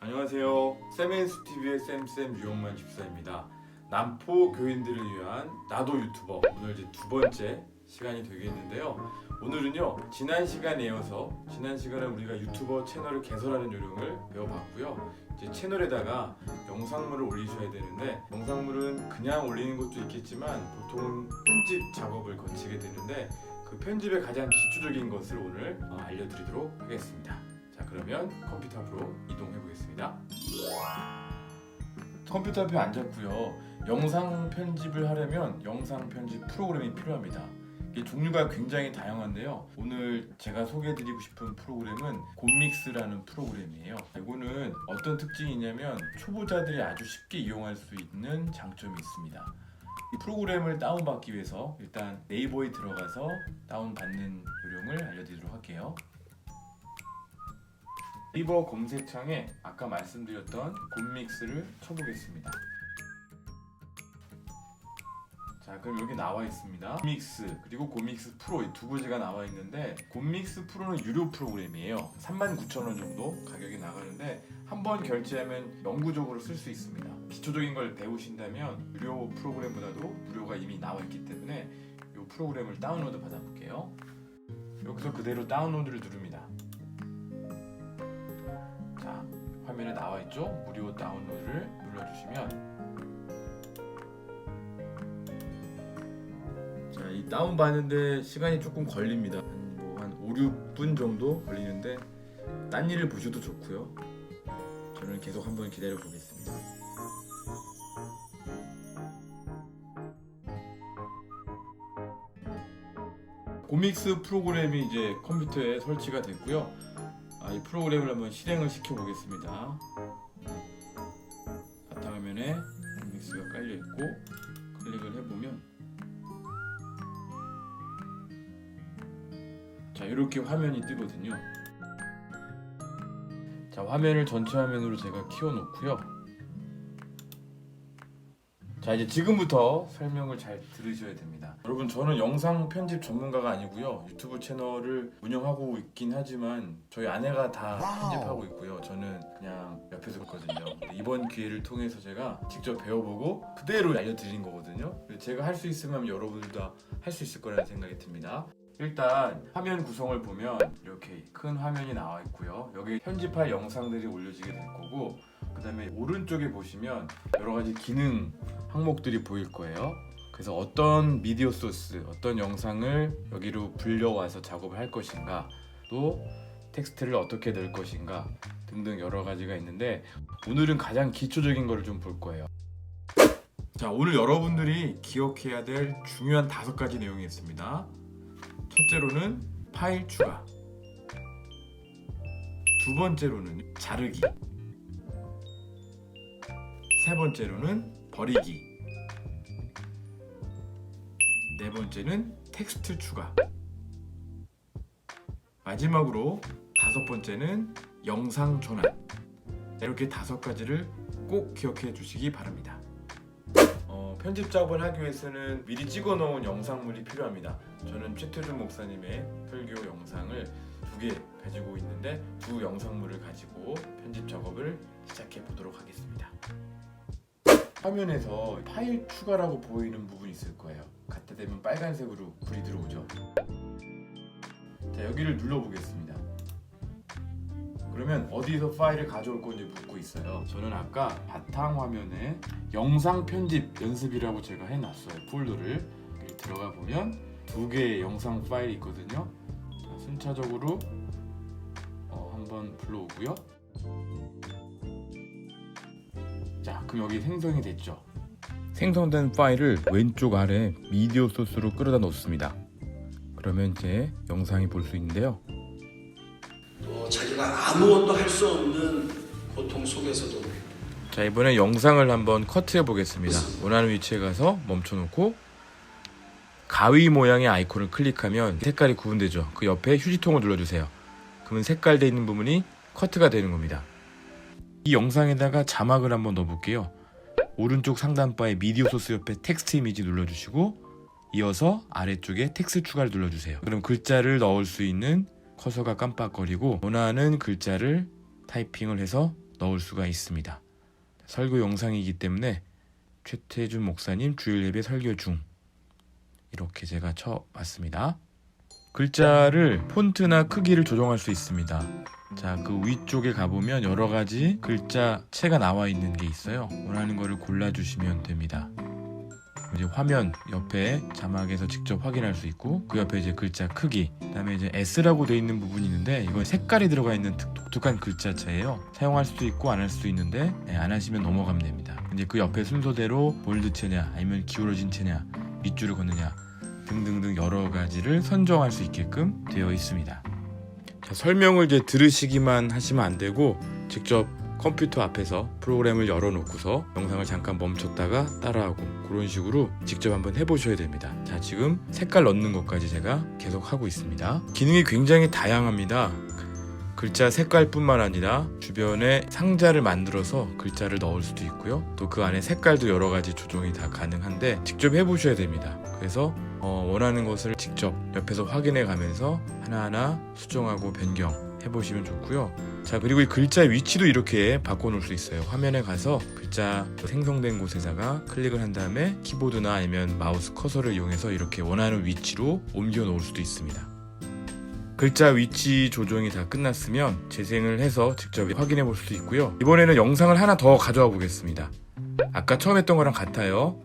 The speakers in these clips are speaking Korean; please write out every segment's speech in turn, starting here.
안녕하세요. 세멘스 TV의 쌤쌤 유영만 집사입니다. 남포 교인들을 위한 나도 유튜버 오늘 이제 두 번째 시간이 되겠는데요. 오늘은요 지난 시간에 이어서 지난 시간에 우리가 유튜버 채널을 개설하는 요령을 배워봤고요. 이제 채널에다가 영상물을 올리셔야 되는데 영상물은 그냥 올리는 것도 있겠지만 보통 편집 작업을 거치게 되는데 그 편집의 가장 기초적인 것을 오늘 어, 알려드리도록 하겠습니다. 자 그러면 컴퓨터 앞으로 이동해 보겠습니다. 컴퓨터 앞에 앉았고요. 영상 편집을 하려면 영상 편집 프로그램이 필요합니다. 종류가 굉장히 다양한데요. 오늘 제가 소개해드리고 싶은 프로그램은 곰믹스라는 프로그램이에요. 이거는 어떤 특징이 있냐면 초보자들이 아주 쉽게 이용할 수 있는 장점이 있습니다. 이 프로그램을 다운받기 위해서 일단 네이버에 들어가서 다운받는 요령을 알려드리도록 할게요. 네이버 검색창에 아까 말씀드렸던 곰믹스를 쳐보겠습니다. 자 그럼 여기 나와 있습니다. 곰믹스 그리고 곰믹스 프로 이 두 가지가 나와 있는데 곰믹스 프로는 유료 프로그램이에요. 39,000원 정도 가격이 나가는데 한 번 결제하면 영구적으로 쓸 수 있습니다. 기초적인 걸 배우신다면 유료 프로그램보다도 무료가 이미 나와 있기 때문에 이 프로그램을 다운로드 받아볼게요. 여기서 그대로 다운로드를 누릅니다 자 화면에 나와 있죠 무료 다운로드를 눌러주시면 자, 이 다운 받는데 시간이 조금 걸립니다. 뭐한 5, 6분 정도 걸리는데 딴 일을 보셔도 좋고요. 저는 계속 한번 기다려 보겠습니다. 고믹스 프로그램이 이제 컴퓨터에 설치가 됐고요. 아, 이 프로그램을 한번 실행을 시켜 보겠습니다. 바탕화면에 고믹스가 깔려 있고 클릭을 해보면 자 이렇게 화면이 뜨거든요 자 화면을 전체 화면으로 제가 키워 놓고요 자 이제 지금부터 설명을 잘 들으셔야 됩니다. 여러분 저는 영상 편집 전문가가 아니고요. 유튜브 채널을 운영하고 있긴 하지만 저희 아내가 다 편집하고 있고요. 저는 그냥 옆에서 봤거든요. 근데 이번 기회를 통해서 제가 직접 배워보고 그대로 알려드린 거거든요. 제가 할 수 있으면 여러분들도 다할수 있을 거라는 생각이 듭니다 일단 화면 구성을 보면 이렇게 큰 화면이 나와 있고요. 여기 편집할 영상들이 올려지게 될 거고 그 다음에 오른쪽에 보시면 여러 가지 기능 항목들이 보일 거예요. 그래서 어떤 미디어 소스, 어떤 영상을 여기로 불려와서 작업을 할 것인가 또 텍스트를 어떻게 넣을 것인가 등등 여러 가지가 있는데 오늘은 가장 기초적인 거를 좀 볼 거예요. 자, 오늘 여러분들이 기억해야 될 중요한 다섯 가지 내용이 있습니다. 첫째로는 파일 추가. 두 번째로는 자르기. 세 번째로는 버리기. 네 번째는 텍스트 추가. 마지막으로 다섯 번째는 영상 전환. 이렇게 다섯 가지를 꼭 기억해 주시기 바랍니다. 어, 편집 작업을 하기 위해서는 미리 찍어 놓은 영상물이 필요합니다. 저는 최태준 목사님의 설교 영상을 두 개 가지고 있는데 두 영상물을 가지고 편집 작업을 시작해 보도록 하겠습니다. 화면에서 파일 추가라고 보이는 부분이 있을 거예요. 갖다 대면 빨간색으로 불이 들어오죠. 자, 여기를 눌러 보겠습니다. 그러면 어디서 파일을 가져올 건지 묻고 있어요. 저는 아까 바탕 화면에 영상 편집 연습이라고 제가 해놨어요. 폴더를 들어가 보면 두 개의 영상 파일이 있거든요. 자, 순차적으로 어, 한번 불러오고요. 자, 그럼 여기 생성이 됐죠. 생성된 파일을 왼쪽 아래 미디어 소스로 끌어다 놓습니다. 그러면 이제 영상이 볼 수 있는데요. 아무것도 할 수 없는 고통 속에서도. 자 이번에 영상을 한번 커트해 보겠습니다. 원하는 위치에 가서 멈춰 놓고 가위 모양의 아이콘을 클릭하면 색깔이 구분되죠. 그 옆에 휴지통을 눌러주세요. 그러면 색깔돼 있는 부분이 커트가 되는 겁니다. 이 영상에다가 자막을 한번 넣어 볼게요. 오른쪽 상단바에 미디어 소스 옆에 텍스트 이미지 눌러주시고 이어서 아래쪽에 텍스트 추가를 눌러주세요. 그럼 글자를 넣을 수 있는 커서가 깜빡거리고 원하는 글자를 타이핑을 해서 넣을 수가 있습니다. 설교 영상이기 때문에 최태준 목사님 주일 예배 설교 중 이렇게 제가 쳐봤습니다. 글자를 폰트나 크기를 조정할 수 있습니다. 자, 그 위쪽에 가보면 여러 가지 글자체가 나와 있는 게 있어요. 원하는 거를 골라주시면 됩니다. 이제 화면 옆에 자막에서 직접 확인할 수 있고 그 옆에 이제 글자 크기 그다음에 이제 S라고 되어 있는 부분이 있는데 이건 색깔이 들어가 있는 특- 독특한 글자체예요. 사용할 수도 있고 안 할 수도 있는데 네, 안 하시면 넘어가면 됩니다. 이제 그 옆에 순서대로 볼드 체냐 아니면 기울어진 체냐 밑줄을 걷느냐 등등등 여러 가지를 선정할 수 있게끔 되어 있습니다. 자, 설명을 이제 들으시기만 하시면 안 되고 직접 컴퓨터 앞에서 프로그램을 열어놓고서 영상을 잠깐 멈췄다가 따라하고 그런 식으로 직접 한번 해보셔야 됩니다. 자, 지금 색깔 넣는 것까지 제가 계속 하고 있습니다. 기능이 굉장히 다양합니다. 글자 색깔뿐만 아니라 주변에 상자를 만들어서 글자를 넣을 수도 있고요. 또 그 안에 색깔도 여러 가지 조정이 다 가능한데 직접 해보셔야 됩니다. 그래서 어, 원하는 것을 직접 옆에서 확인해 가면서 하나하나 수정하고 변경 해보시면 좋고요. 자 그리고 이 글자 위치도 이렇게 바꿔놓을 수 있어요. 화면에 가서 글자 생성된 곳에다가 클릭을 한 다음에 키보드나 아니면 마우스 커서를 이용해서 이렇게 원하는 위치로 옮겨 놓을 수도 있습니다. 글자 위치 조정이 다 끝났으면 재생을 해서 직접 확인해 볼 수도 있고요. 이번에는 영상을 하나 더 가져와 보겠습니다. 아까 처음 했던 거랑 같아요.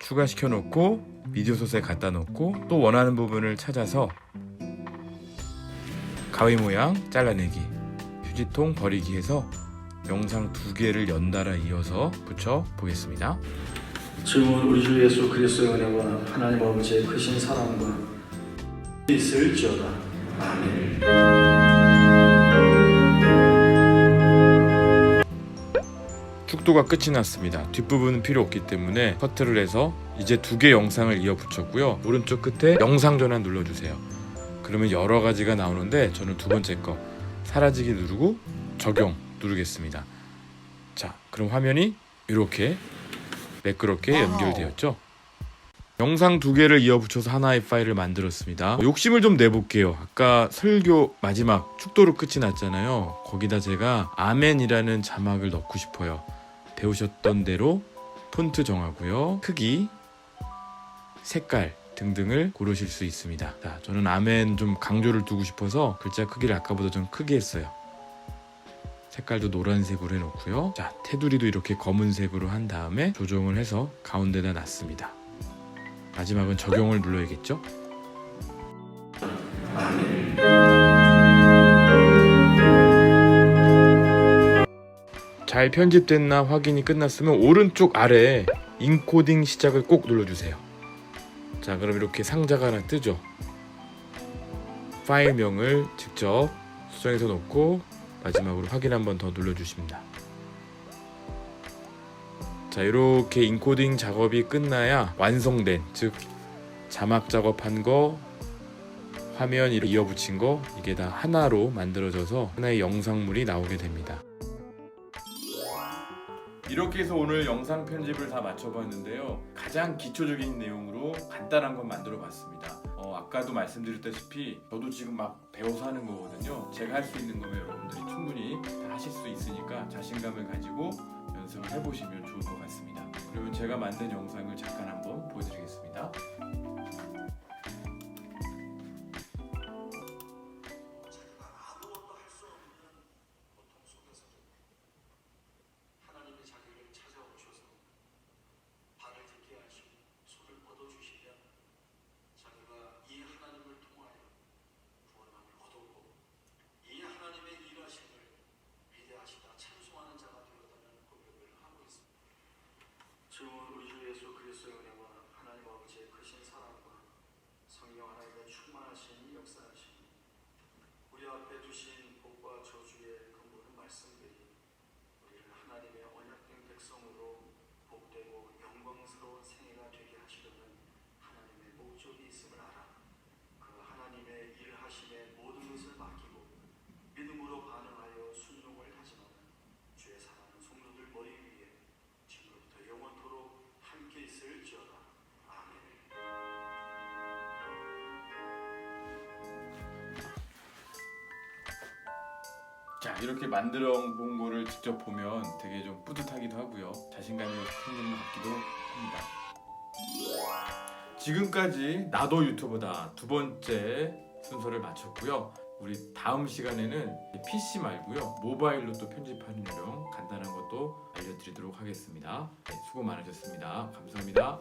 추가시켜 놓고 미디어 소스에 갖다 놓고 또 원하는 부분을 찾아서 가위 모양 잘라내기 휴지통 버리기 해서 영상 두 개를 연달아 이어서 붙여 보겠습니다. 지금은 우리 주 예수 그리스도의 은혜와 하나님 아버지의 크신 사랑과 있을지어다. 아멘. 축도가 끝이 났습니다. 뒷부분은 필요 없기 때문에 커트를 해서 이제 두 개 영상을 이어 붙였고요. 오른쪽 끝에 영상 전환 눌러주세요. 그러면 여러 가지가 나오는데 저는 두 번째 거 사라지기 누르고 적용 누르겠습니다. 자, 그럼 화면이 이렇게 매끄럽게 연결되었죠. 영상 두 개를 이어 붙여서 하나의 파일을 만들었습니다. 욕심을 좀 내볼게요. 아까 설교 마지막 축도로 끝이 났잖아요. 거기다 제가 아멘이라는 자막을 넣고 싶어요. 배우셨던 대로 폰트 정하고요. 크기, 색깔 등등을 고르실 수 있습니다. 자, 저는 아멘 좀 강조를 두고 싶어서 글자 크기를 아까보다 좀 크게 했어요. 색깔도 노란색으로 해놓고요. 자, 테두리도 이렇게 검은색으로 한 다음에 조정을 해서 가운데다 놨습니다. 마지막은 적용을 눌러야겠죠? 잘 편집됐나 확인이 끝났으면 오른쪽 아래 인코딩 시작을 꼭 눌러주세요. 자, 그럼 이렇게 상자가 하나 뜨죠. 파일명을 직접 수정해서 놓고 마지막으로 확인 한번 더 눌러주십니다. 자, 이렇게 인코딩 작업이 끝나야 완성된 즉 자막 작업한 거 화면 이어붙인 거 이게 다 하나로 만들어져서 하나의 영상물이 나오게 됩니다. 이렇게 해서 오늘 영상 편집을 다 마쳐봤는데요. 가장 기초적인 내용으로 간단한 건 만들어 봤습니다. 어, 아까도 말씀드렸다시피 저도 지금 막 배워서 하는 거거든요. 제가 할 수 있는 거면 여러분들이 충분히 다 하실 수 있으니까 자신감을 가지고 연습을 해보시면 좋을 것 같습니다. 그러면 제가 만든 영상을 잠깐 한번 보여드리겠습니다. 예수 그리스도의 은혜와 하나님 아버지의 크신 사랑과 성령 하나님의 충만하신 역사하심. 우리 앞에 두신 복과 저주의 근본은 말씀들이 우리를 하나님의 언약된 백성으로 복되고 영광스러운 생애가 되게 하시려는 하나님의 목적이 있음을 알아 이렇게 만들어 본 거를 직접 보면 되게 좀 뿌듯하기도 하고요. 자신감이 생기는 것 같기도 합니다. 지금까지 나도 유튜버다 두 번째 순서를 마쳤고요. 우리 다음 시간에는 PC 말고요. 모바일로 또 편집하는 요령 간단한 것도 알려드리도록 하겠습니다. 네, 수고 많으셨습니다. 감사합니다.